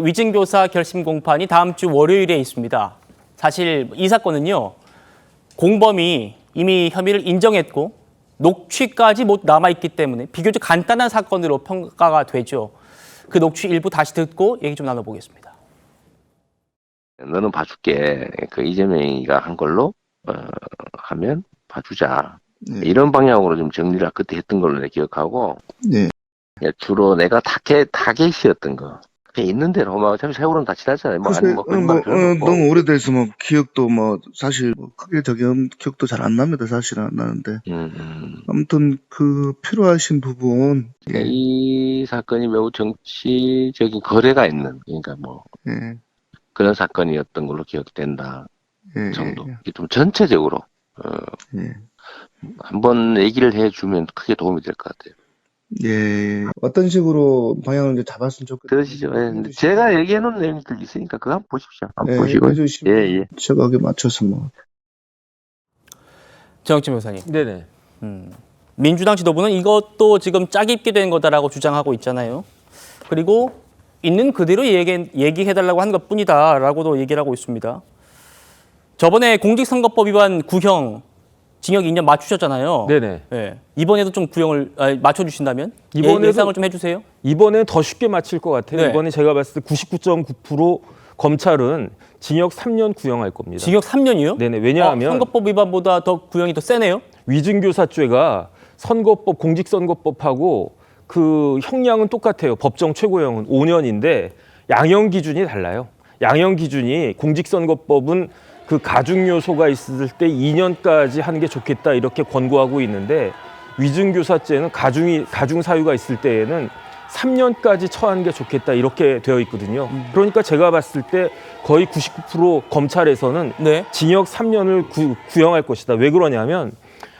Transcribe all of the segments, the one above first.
위증교사 결심 공판이 다음 주 월요일에 있습니다. 사실 이 사건은요, 공범이 이미 혐의를 인정했고 녹취까지 못 남아있기 때문에 비교적 간단한 사건으로 평가가 되죠. 그 녹취 일부 다시 듣고 얘기 좀 나눠보겠습니다. 너는 봐줄게. 그 이재명이가 한 걸로 어, 하면 봐주자. 네. 이런 방향으로 좀 정리를 그때 했던 걸로 내가 기억하고 네. 예, 주로 내가 타겟 타겟이었던 거. 그냥 있는 대로 뭐 세월은 다 지났잖아요. 뭐 글쎄, 아니 뭐 어, 뭐, 어, 필요도 없고. 너무 오래돼서 뭐 기억도 뭐 사실 뭐 크게 저기 음, 기억도 잘 안 납니다. 사실은 안 나는데 음, 음. 아무튼 그 필요하신 부분 그러니까 이 사건이 매우 정치적인 거래가 있는 그러니까 뭐 예, 그런 사건이었던 걸로 기억된다 예, 정도. 예, 이게 좀 전체적으로 어, 예. 한번 얘기를 해주면 크게 도움이 될 것 같아요. 예. 어떤 식으로 방향을 이제 잡았으면 좋겠어요. 들으시죠? 예, 근데 제가 얘기해 놓은 내용들 있으니까 그거 한번 보십시오. 한번 예, 보시고. 해주시면 예, 예. 제가 거기에 맞춰서 뭐 정혁진 변호사님, 네네. 음, 민주당 지도부는 이것도 지금 짜깁게 된 거다라고 주장하고 있잖아요. 그리고 있는 그대로 얘기, 얘기해달라고 한 것뿐이다라고도 얘기를 하고 있습니다. 저번에 공직선거법 위반 구형 징역 2년 맞추셨잖아요. 네네. 예. 이번에도 좀 구형을 아, 맞춰주신다면 이번에도- 예, 예상을 좀 해주세요. 이번엔 더 쉽게 맞힐 것 같아요. 네. 이번에 제가 봤을 때 99.9% 검찰은 징역 3년 구형할 겁니다. 징역 3년이요? 네네. 왜냐하면 선거법 위반보다 더 구형이 더 세네요. 위증교사죄가 선거법 공직선거법하고 그 형량은 똑같아요. 법정 최고형은 5년인데 양형 기준이 달라요. 양형 기준이 공직선거법은 그 가중 요소가 있을 때 2년까지 하는 게 좋겠다 이렇게 권고하고 있는데 위증교사죄는 가중이 가중 사유가 있을 때에는 3년까지 처하는 게 좋겠다 이렇게 되어 있거든요. 그러니까 제가 봤을 때 거의 99% 검찰에서는 네. 징역 3년을 구, 구형할 것이다. 왜 그러냐면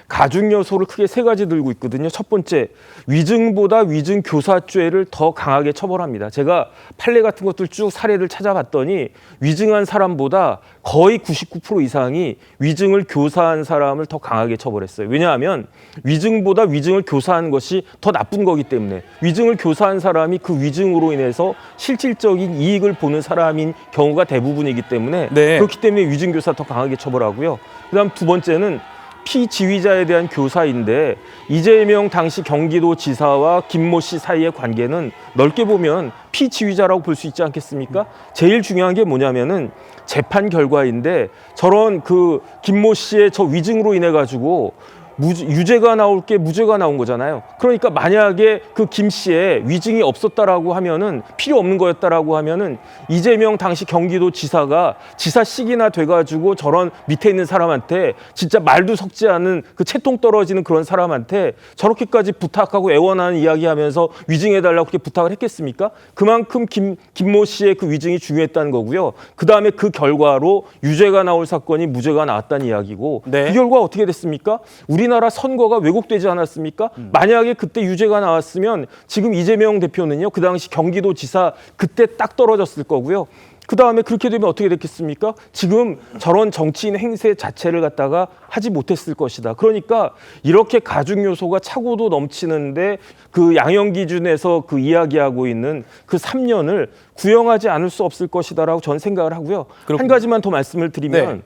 가중 요소를 크게 세 가지 들고 있거든요. 첫 번째, 위증보다 위증 교사죄를 더 강하게 처벌합니다. 제가 판례 같은 것들 쭉 사례를 찾아봤더니 위증한 사람보다 거의 99% 이상이 위증을 교사한 사람을 더 강하게 처벌했어요. 왜냐하면 위증보다 위증을 교사한 것이 더 나쁜 거기 때문에 위증을 교사한 사람이 그 위증으로 인해서 실질적인 이익을 보는 사람인 경우가 대부분이기 때문에 네. 그렇기 때문에 위증 교사 더 강하게 처벌하고요. 그다음 두 번째는 피지휘자에 대한 교사인데 이재명 당시 경기도지사와 김모 씨 사이의 관계는 넓게 보면 피지휘자라고 볼 수 있지 않겠습니까? 제일 중요한 게 뭐냐면은 재판 결과인데 저런 그 김모 씨의 저 위증으로 인해 가지고 무죄, 유죄가 나올 게 무죄가 나온 거잖아요. 그러니까 만약에 그 김 씨의 위증이 없었다라고 하면은 필요 없는 거였다라고 하면은 이재명 당시 경기도 지사가 지사식이나 돼가지고 저런 밑에 있는 사람한테 진짜 말도 섞지 않은 그 채통 떨어지는 그런 사람한테 저렇게까지 부탁하고 애원하는 이야기하면서 위증해달라고 그렇게 부탁을 했겠습니까? 그만큼 김 김모 씨의 그 위증이 중요했다는 거고요. 그 다음에 그 결과로 유죄가 나올 사건이 무죄가 나왔다는 이야기고 네. 이 결과 어떻게 됐습니까? 우리 나라 선거가 왜곡되지 않았습니까? 만약에 그때 유죄가 나왔으면 지금 이재명 대표는요, 그 당시 경기도지사 그때 딱 떨어졌을 거고요. 그 다음에 그렇게 되면 어떻게 됐겠습니까? 지금 저런 정치인 행세 자체를 갖다가 하지 못했을 것이다. 그러니까 이렇게 가중 요소가 차고도 넘치는데 그 양형 기준에서 그 이야기하고 있는 그 3년을 구형하지 않을 수 없을 것이다라고 저는 생각을 하고요. 그렇군요. 한 가지만 더 말씀을 드리면 네.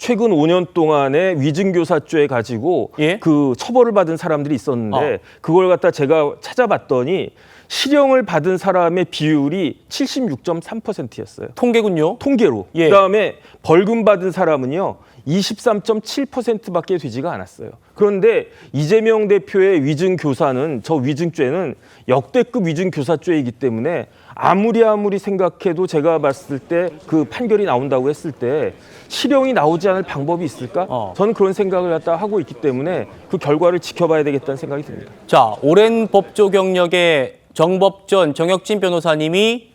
최근 5년 동안에 위증교사죄 가지고 예? 그 처벌을 받은 사람들이 있었는데 어. 그걸 갖다 제가 찾아봤더니 실형을 받은 사람의 비율이 76.3%였어요. 통계군요. 통계로. 예. 그다음에 벌금 받은 사람은요. 23.7%밖에 되지가 않았어요. 그런데 이재명 대표의 위증 교사는 저 위증죄는 역대급 위증 교사죄이기 때문에 아무리 아무리 생각해도 제가 봤을 때 그 판결이 나온다고 했을 때 실형이 나오지 않을 방법이 있을까? 어. 저는 그런 생각을 갖다 하고 있기 때문에 그 결과를 지켜봐야 되겠다는 생각이 듭니다. 자, 오랜 법조 경력의 정법전 정혁진 변호사님이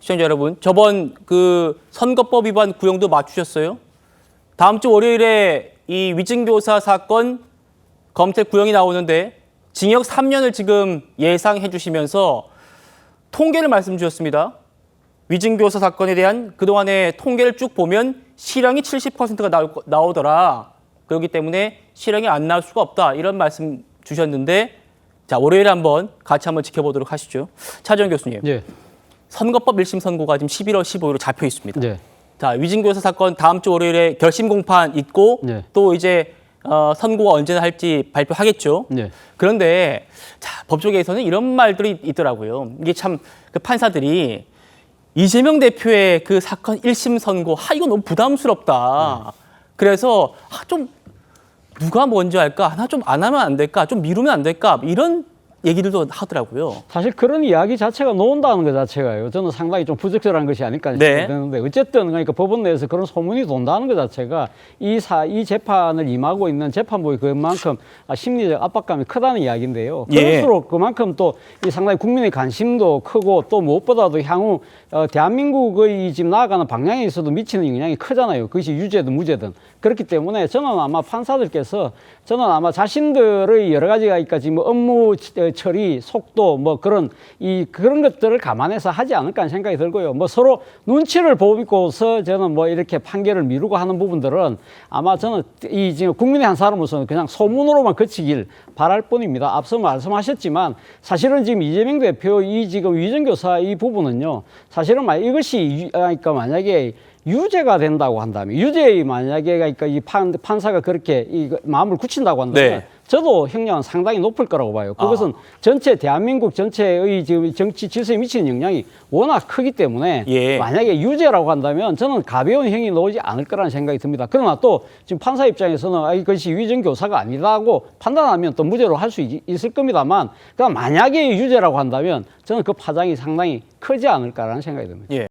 시청자 여러분, 저번 그 선거법 위반 구형도 맞추셨어요. 다음 주 월요일에 이 위증교사 사건 검찰 구형이 나오는데 징역 3년을 지금 예상해 주시면서 통계를 말씀 주셨습니다. 위증교사 사건에 대한 그동안의 통계를 쭉 보면 실형이 70%가 나올, 거- 나오더라. 그렇기 때문에 실형이 안 나올 수가 없다. 이런 말씀 주셨는데 자, 월요일에 한번 같이 한번 지켜보도록 하시죠. 차정 교수님. 예. 선거법 1심 선고가 지금 11월 15일로 잡혀 있습니다. 네. 자, 위증 교사 사건 다음 주 월요일에 결심 공판 있고 네. 또 이제 어, 선고가 언제 할지 발표하겠죠. 네. 그런데 자, 법조계에서는 이런 말들이 있더라고요. 이게 참 그 판사들이 이재명 대표의 그 사건 1심 선고, 하 이거 너무 부담스럽다. 그래서 아, 좀 누가 먼저 할까? 하나 좀 안 하면 안 될까? 좀 미루면 안 될까? 이런 얘기들도 하더라고요. 사실 그런 이야기 자체가 나온다는 것 자체가요. 저는 상당히 좀 부적절한 것이 아닐까 네. 싶는데 어쨌든 그러니까 법원 내에서 그런 소문이 돈다는 것 자체가 이 사 이 재판을 임하고 있는 재판부의 그만큼 아, 심리적 압박감이 크다는 이야기인데요. 예. 그럴수록 그만큼 또 이 상당히 국민의 관심도 크고 또 무엇보다도 향후 어, 대한민국의 이 지금 나아가는 방향에 있어도 미치는 영향이 크잖아요. 그것이 유죄든 무죄든 그렇기 때문에 저는 아마 판사들께서 저는 아마 자신들의 여러 가지가 있까 지금 뭐 업무 처- 처리 속도 뭐 그런 이 그런 것들을 감안해서 하지 않을까 하는 생각이 들고요. 뭐 서로 눈치를 보고서 저는 뭐 이렇게 판결을 미루고 하는 부분들은 아마 저는 이 지금 국민의 한 사람으로서는 그냥 소문으로만 그치길 바랄 뿐입니다. 앞서 말씀하셨지만 사실은 지금 이재명 대표 이 지금 위정교사 이 부분은요. 사실은 만 이것이 유- 아, 그러니까 만약에 유죄가 된다고 한다면 유죄의 만약에 그러니까 이 판, 판사가 그렇게 이 마음을 굳힌다고 한다면 네. 저도 형량은 상당히 높을 거라고 봐요. 그것은 전체 대한민국 전체의 지금 정치 질서에 미치는 영향이 워낙 크기 때문에 예. 만약에 유죄라고 한다면 저는 가벼운 형이 나오지 않을 거라는 생각이 듭니다. 그러나 또 지금 판사 입장에서는 아, 이것이 위정 교사가 아니라고 판단하면 또 무죄로 할 수 있을 겁니다만 그럼 만약에 유죄라고 한다면 저는 그 파장이 상당히 크지 않을까라는 생각이 듭니다. 예.